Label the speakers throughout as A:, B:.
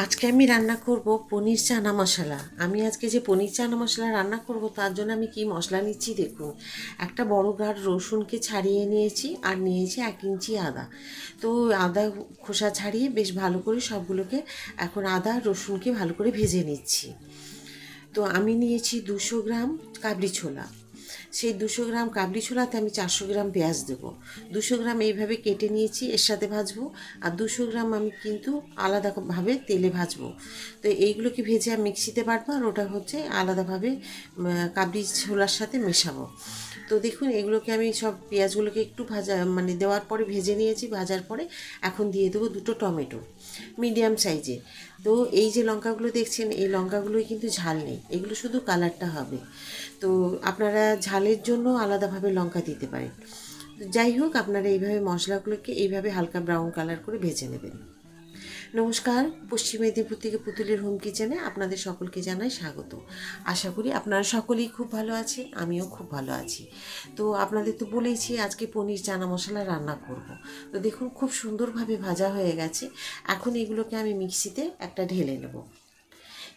A: আজকে আমি রান্না করব পনির চানা মশলা। আমি আজকে যে পনির চানা মশলা রান্না করব, তার জন্য আমি কি মশলা নিচ্ছি দেখুন। একটা বড় গাঢ় রসুনকে ছাড়িয়ে নিয়েছি আর নিয়েছি এক ইঞ্চি আদা। তো আদা খোসা ছাড়িয়ে বেশ ভালো করে সবগুলোকে এখন আদা রসুনকে ভালো করে ভেজে নিচ্ছি। তো আমি নিয়েছি দুশো গ্রাম কাবলি ছোলা। সেই দুশো গ্রাম কাবলি ছোলাতে আমি চারশো গ্রাম পেঁয়াজ দেবো। দুশো গ্রাম এইভাবে কেটে নিয়েছি, এর সাথে ভাজবো। আর দুশো গ্রাম আমি কিন্তু আলাদাভাবে তেলে ভাজবো। তো এইগুলোকে ভেজে আমি মিক্সিতে বাটবো আর ওটা হচ্ছে আলাদাভাবে কাবলি ছোলার সাথে মেশাবো। তো দেখুন, এগুলোকে আমি সব পেঁয়াজগুলোকে একটু ভাজা মানে দেওয়ার পরে ভেজে নিয়েছি, ভাজার পরে এখন দিয়ে দেবো দুটো টমেটো। মিডিয়াম সাইজের। তো এই যে লঙ্কাগুলো দেখছেন, এই লঙ্কাগুলোই কিন্তু ঝাল নেই। এগুলো শুধু কালারটা হবে। তো আপনারা ঝালের জন্য আলাদাভাবে লঙ্কা দিতে পারেন। যাই হোক, আপনারা এইভাবে মশলাগুলোকে এইভাবে হালকা ব্রাউন কালার করে ভেজে নেবেন। নমস্কার, পশ্চিম মেদিনীপুর থেকে পুতুলের হোম কিচেনে আপনাদের সকলকে জানাই স্বাগত। আশা করি আপনারা সকলেই খুব ভালো আছে আমিও খুব ভালো আছি। তো আপনাদের তো বলেইছি আজকে পনির চানা মশলা রান্না করব। তো দেখুন, খুব সুন্দরভাবে ভাজা হয়ে গেছে। এখন এগুলোকে আমি মিক্সিতে একটা ঢেলে নেব।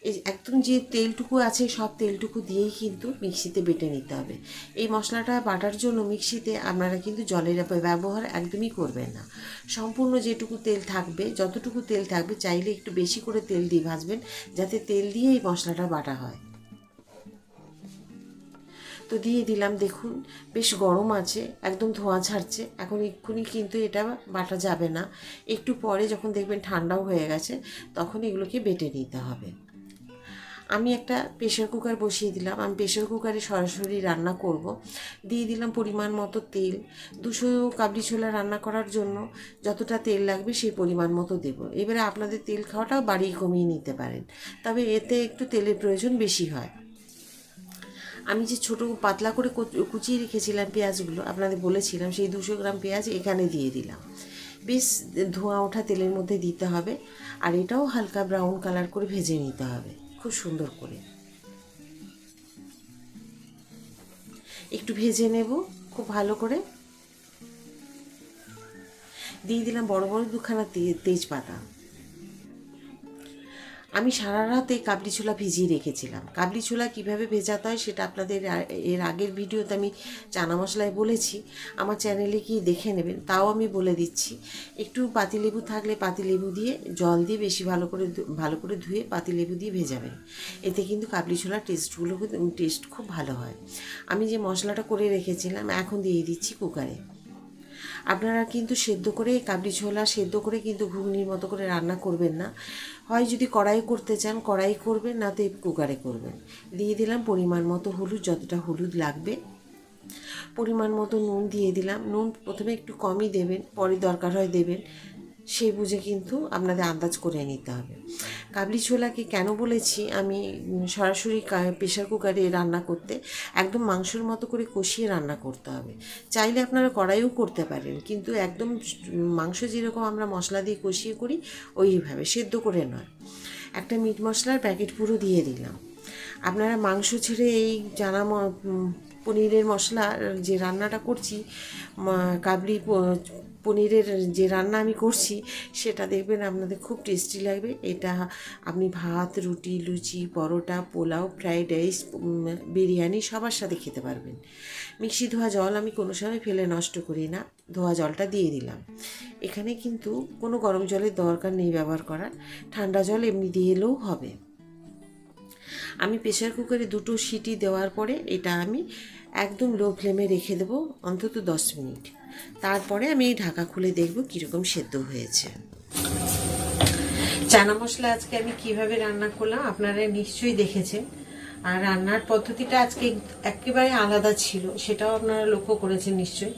A: এই একদম যে তেলটুকু আছে, সব তেলটুকু দিয়েই কিন্তু মিক্সিতে বেটে নিতে হবে। এই মশলাটা বাটার জন্য মিক্সিতে আপনারা কিন্তু জলের ব্যবহার একদমই করবেন না। সম্পূর্ণ যেটুকু তেল থাকবে, যতটুকু তেল থাকবে, চাইলে একটু বেশি করে তেল দিয়ে ভাজবেন, যাতে তেল দিয়ে এই মশলাটা বাটা হয়। তো দিয়ে দিলাম, দেখুন, বেশ গরম আছে, একদম ধোঁয়া ছাড়ছে। এখন এক্ষুনি কিন্তু এটা বাটা যাবে না। একটু পরে যখন দেখবেন ঠান্ডাও হয়ে গেছে, তখন এগুলোকে বেটে নিতে হবে। আমি একটা প্রেশার কুকার বসিয়ে দিলাম। আমি প্রেশার কুকারে সরাসরি রান্না করব। দিয়ে দিলাম পরিমাণ মতো তেল। দুশো কাবলি ছোলা রান্না করার জন্য যতটা তেল লাগবে সেই পরিমাণ মতো দেব। এবারে আপনাদের তেল খাওয়াটাও বাড়িয়ে কমিয়ে নিতে পারেন। তবে এতে একটু তেলের প্রয়োজন বেশি হয়। আমি যে ছোট পাতলা করে কুচিয়ে রেখেছিলাম পেঁয়াজগুলো, আপনাদের বলেছিলাম, সেই দুশো গ্রাম পেঁয়াজ এখানে দিয়ে দিলাম। বেশ ধোঁয়া ওঠা তেলের মধ্যে দিতে হবে। আর এটাও হালকা ব্রাউন কালার করে ভেজে নিতে হবে। খুব সুন্দর করে। একটু ভেজে নেব খুব ভালো করে। দিয়ে দিলাম বড় বড় দুখানা তেজপাতা। আমি সারা রাত এই কাবলি ছোলা ভিজিয়ে রেখেছিলাম। কাবলি ছোলা কীভাবে ভেজাতে হয় সেটা আপনাদের এর আগের ভিডিওতে আমি চানা মশলায় বলেছি। আমার চ্যানেলে গিয়ে দেখে নেবেন, তাও আমি বলে দিচ্ছি। একটু পাতিলেবু থাকলে পাতিলেবু দিয়ে জল দিয়ে বেশি ভালো করে ভালো করে ধুয়ে পাতিলেবু দিয়ে ভেজাবেন। এতে কিন্তু কাবলি ছোলার টেস্টগুলো টেস্ট খুব ভালো হয়। আমি যে মশলাটা করে রেখেছিলাম, এখন দিয়ে দিচ্ছি কুকারে। আপনারা কিন্তু সেদ্ধ করে কাবলি ছোলা সেদ্ধ করে কিন্তু ঘুগনির মতো করে রান্না করবেন না। হয় যদি কড়াই করতে চান, কড়াই করবেন, না তো কুকারে করবেন। দিয়ে দিলাম পরিমাণ মতো হলুদ, যতটা হলুদ লাগবে। পরিমাণ মতো নুন দিয়ে দিলাম। নুন প্রথমে একটু কমই দেবেন, পরে দরকার হয় দেবেন। সেই বুঝে কিন্তু আপনাদের আন্দাজ করে নিতে হবে। কাবলি ছোলাকে কেন বলেছি? আমি সরাসরি প্রেশার কুকারে রান্না করতে একদম মাংসর মতো করে কষিয়ে রান্না করতে হবে। চাইলে আপনারা কড়াইও করতে পারেন, কিন্তু একদম মাংস যেরকম আমরা মশলা দিয়ে কষিয়ে করি, ওইভাবে সেদ্ধ করে নয়। একটা মিট মশলার প্যাকেট পুরো দিয়ে দিলাম। আপনারা মাংস ছেড়ে এই জানা পনিরের মশলা যে রান্নাটা করছি কাবলি পনিরের যে রান্না আমি করছি, সেটা দেখবেন আপনাদের খুব টেস্টি লাগবে। এটা আপনি ভাত, রুটি, লুচি, পরোটা, পোলাও ফ্রাইড রাইস বিরিয়ানি সবার সাথে খেতে পারবেন। মিক্সি ধোয়া জল আমি কোনো সময় ফেলে নষ্ট করি না, ধোয়া জলটা দিয়ে দিলাম। এখানে কিন্তু কোনো গরম জলের দরকার নেই ব্যবহার করার, ঠান্ডা জল এমনি দিয়ে এলেও হবে। আমি প্রেশার কুকারে দুটো সিটি দেওয়ার পরে এটা আমি একদম লো ফ্লেমে রেখে দেবো অন্তত দশ মিনিট। তারপরে আমি এই ঢাকা খুলে দেখব কীরকম সেদ্ধ হয়েছে। চানা মশলা আজকে আমি কীভাবে রান্না করলাম আপনারা নিশ্চয়ই দেখেছেন। আর রান্নার পদ্ধতিটা আজকে একেবারে আলাদা ছিল, সেটাও আপনারা লক্ষ্য করেছেন নিশ্চয়ই।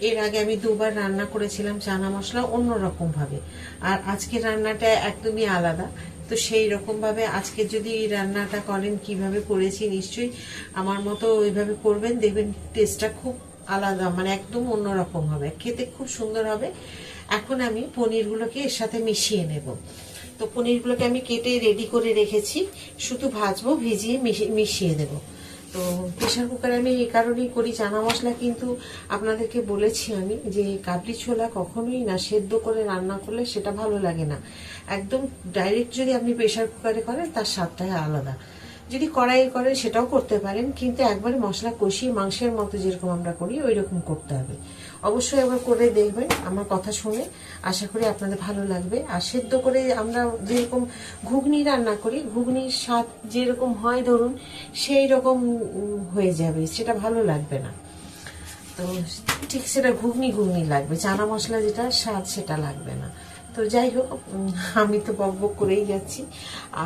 A: এর আগে আমি দুবার রান্না করেছিলাম চানা মশলা অন্য রকমভাবে আর আজকে রান্নাটা একদমই আলাদা। তো সেই রকমভাবে আজকে যদি এই রান্নাটা করেন কীভাবে করেছি নিশ্চয়ই আমার মতো ওইভাবে করবেন, দেখবেন টেস্টটা খুব আলাদা মানে একদম অন্যরকম হবে। খেতে খুব সুন্দর হবে। এখন আমি পনিরগুলোকে এর সাথে মিশিয়ে নেব। তো পনিরগুলোকে আমি কেটে রেডি করে রেখেছি। শুধু ভাজবো, ভিজিয়ে মিশি- মিশিয়ে দেব। তো প্রেশার কুকারে আমি এই কারণেই করি, চানা মশলা কিন্তু আপনাদেরকে বলেছি আমি যে কাবলি ছোলা কখনোই না সেদ্ধ করে রান্না করলে সেটা ভালো লাগে না। একদম ডাইরেক্ট যদি আপনি প্রেশার কুকারে করেন, তার স্বাদটাই আলাদা। যদি কড়াইয়ে করেন, সেটাও করতে পারেন, কিন্তু একবারে মশলা কষিয়ে মাংসের মতো যেরকম আমরা করি ওই রকম করতে হবে। অবশ্যই একবার করে দেখবেন আমার কথা শুনে। আশা করি আপনাদের ভালো লাগবে। আর সেদ্ধ করে আমরা যেরকম ঘুগনি রান্না করি, ঘুগনির স্বাদ যেরকম হয় ধরুন সেই রকম হয়ে যাবে, সেটা ভালো লাগবে না। তো ঠিক সেটা ঘুগনি ঘুগনি লাগবে, চানা মশলা যেটা স্বাদ সেটা লাগবে না। তো যাই হোক, আমি তো বক বক করেই যাচ্ছি।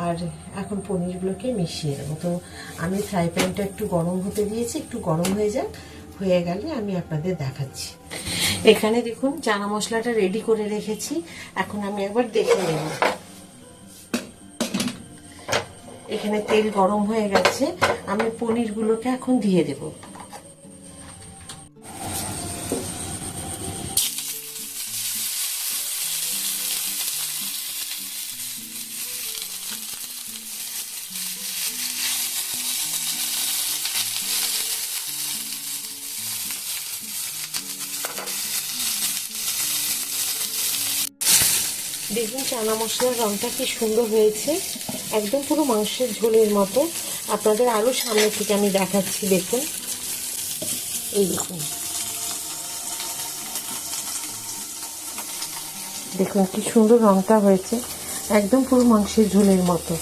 A: আর এখন পনিরগুলোকে মিশিয়ে দেবো তো আমি ফ্রাই প্যানটা একটু গরম হতে দিয়েছি, একটু গরম হয়ে যাক। হয়ে গেলে আমি আপনাদের দেখাচ্ছি। এখানে দেখুন, চানা মশলাটা রেডি করে রেখেছি। এখন আমি একবার দেখে নেব। এখানে তেল গরম হয়ে গেছে। আমি পনিরগুলোকে এখন দিয়ে দেবো। দেখুন চানা মশলার রংটা কি সুন্দর হয়েছে। একদম পুরো মাংসের ঝোলের মতো। আপনাদের আরও সামনে থেকে আমি দেখাচ্ছি, দেখুন। এই দেখুন। দেখুন কি সুন্দর রংটা হয়েছে। একদম পুরো মাংসের ঝোলের মতো।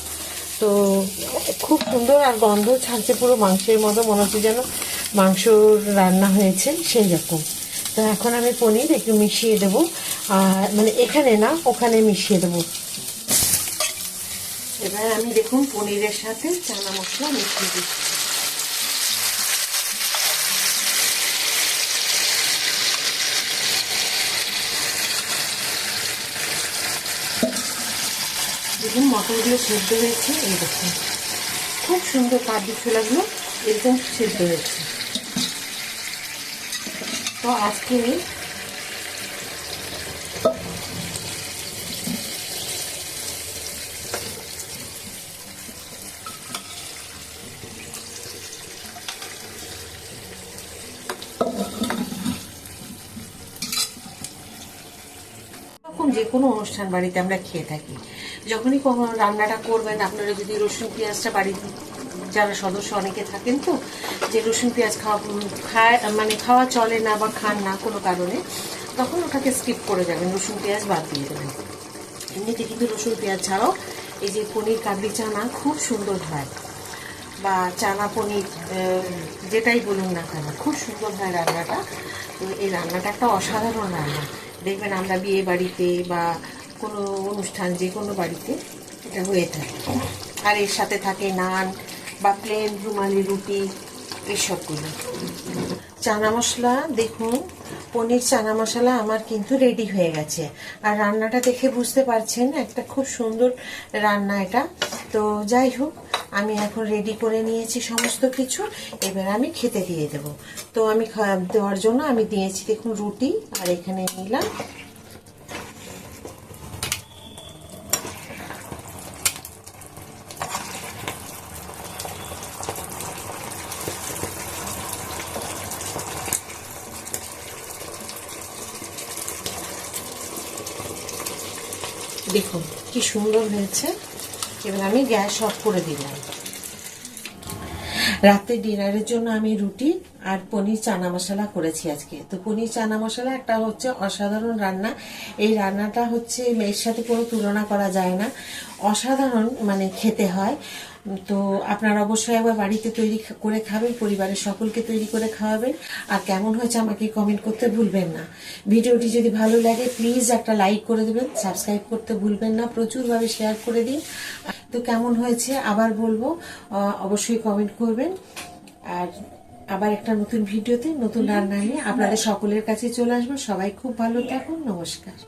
A: তো খুব সুন্দর আর গন্ধ ছাড়ছে পুরো মাংসের মতো। মনে হচ্ছে যেন মাংস রান্না হয়েছে সেই রকম। তো এখন আমি পনির একটু মিশিয়ে দেবো। আর মানে এখানে না, ওখানে মিশিয়ে দেবো। এবার আমি দেখুন পনিরের সাথে চানা মশলা মিশিয়ে দিচ্ছি। দেখুন মটরগুলো সেদ্ধ হয়েছে, এই দেখুন। খুব সুন্দর কাবলি ছোলাগুলো এরকম সেদ্ধ হয়েছে। তো আজকে যে কোনো অনুষ্ঠান বাড়িতে আমরা খেয়ে থাকি। যখনই কোনো রান্নাটা করবেন, আপনারা যদি রসুন, পেঁয়াজটা বাড়িতে যারা সদস্য অনেকে থাকেন তো, যে রসুন, পেঁয়াজ খাওয়া খায় মানে খাওয়া চলে না বা খান না কোনো কারণে, তখন ওটাকে স্কিপ করে যাবেন রসুন, পেঁয়াজ বাদ দিয়ে দেবেন। এমনিতে কিন্তু রসুন, পেঁয়াজ ছাড়াও এই যে পনির, কাবলি চানা খুব সুন্দর হয়। বা চানা পনির যেটাই বলুন না কেন, খুব সুন্দর হয় রান্নাটা। তো এই রান্নাটা একটা অসাধারণ রান্না। দেখবেন আমরা বিয়ে বাড়িতে বা কোনো অনুষ্ঠান, যে কোনো বাড়িতে এটা হয়ে থাকে। আর এর সাথে থাকে নান বা প্লেন রুমালি রুটি এসবগুলো চানা মশলা, দেখুন, পনির, চানা মশলা আমার কিন্তু রেডি হয়ে গেছে। আর রান্নাটা দেখে বুঝতে পারছেন, একটা খুব সুন্দর রান্না এটা। তো যাই হোক আমি এখন রেডি করে নিয়েছি সমস্ত কিছু। এবার আমি খেতে দিয়ে দেব। তো আমি দেওয়ার জন্য আমি দিয়েছি দেখুন রুটি, আর এখানে নিলাম। দেখুন কি সুন্দর হয়েছে। এবার আমি গ্যাস অফ করে দিলাম। রাতে ডিনারের জন্য আমি রুটি আর পনির চানা মশলা করেছি আজকে। তো পনির চানা মশলা একটা হচ্ছে অসাধারণ রান্না। এই রান্নাটা হচ্ছে এর সাথে কোনো তুলনা করা যায় না। অসাধারণ মানে খেতে হয়। তো আপনারা অবশ্যই একবার বাড়িতে তৈরি করে খাবেন, পরিবারের সকলকে তৈরি করে খাওয়াবেন। আর কেমন হয়েছে আমাকে কমেন্ট করতে ভুলবেন না। ভিডিওটি যদি ভালো লাগে প্লিজ একটা লাইক করে দেবেন সাবস্ক্রাইব করতে ভুলবেন না, প্রচুরভাবে শেয়ার করে দিন। তো কেমন হয়েছে আবার বলব অবশ্যই কমেন্ট করবেন। আর আবার একটা নতুন ভিডিওতে, নতুন রান্না নিয়ে আপনাদের সকলের কাছে চলে আসব। সবাই খুব ভালো থাকুন, নমস্কার।